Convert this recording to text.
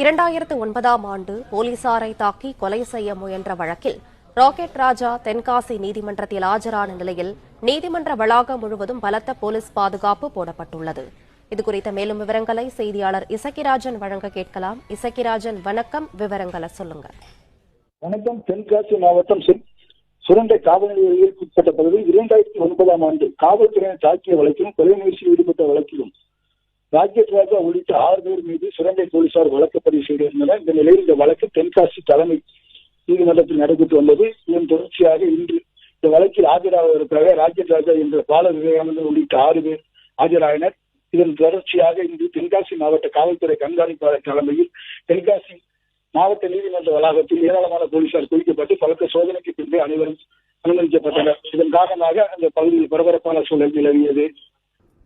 இரண்டாயிரத்து ஒன்பதாம் ஆண்டு போலீசாரை தாக்கி கொலை செய்ய முயன்ற வழக்கில் ராக்கெட் ராஜா தென்காசி நீதிமன்றத்தில் ஆஜரான நிலையில் நீதிமன்ற வளாகம் முழுவதும் பலத்த போலீஸ் பாதுகாப்பு போடப்பட்டுள்ளது. இதுகுறித்த மேலும் விவரங்களை செய்தியாளர் இசக்கிராஜன் வழங்க கேட்கலாம். இசக்கிராஜன் வணக்கம். விவரங்களை சொல்லுங்க. வணக்கம். தென்காசி மாவட்டம் சுரண்டை காவல் நிலையத்திற்கு உட்பட்ட பகுதியில் இரண்டாயிரத்தி ஒன்பதாம் ஆண்டு காவல்துறையினர் தாக்கிய வழக்கிலும் கொலை முயற்சியில் ஈடுபட்ட வழக்கிலும் ராக்கெட் ராஜா உள்ளிட்ட ஆறு பேர் மீது சுரண்டை போலீசார் வழக்கு பதிவு செய்திருந்தனர். இந்த நிலையில் இந்த வழக்கு தென்காசி தலைமை நீதிமன்றத்தில் நடைபெற்று வந்தது. இதன் தொடர்ச்சியாக இன்று இந்த வழக்கில் ஆஜராவதற்காக ராக்கெட் ராஜா என்ற பால விவேகானந்தன் உள்ளிட்ட ஆறு பேர் ஆஜராயினர். இதன் தொடர்ச்சியாக இன்று தென்காசி மாவட்ட காவல்துறை கண்காணிப்பாளர் தலைமையில் தென்காசி மாவட்ட நீதிமன்ற வளாகத்தில் ஏராளமான போலீசார் குவிக்கப்பட்டு பலத்த சோதனைக்கு பின்பு அனைவரும் அனுமதிக்கப்பட்டனர். இதன் காரணமாக அந்த பகுதியில் பரபரப்பான சூழல் நிலவியது.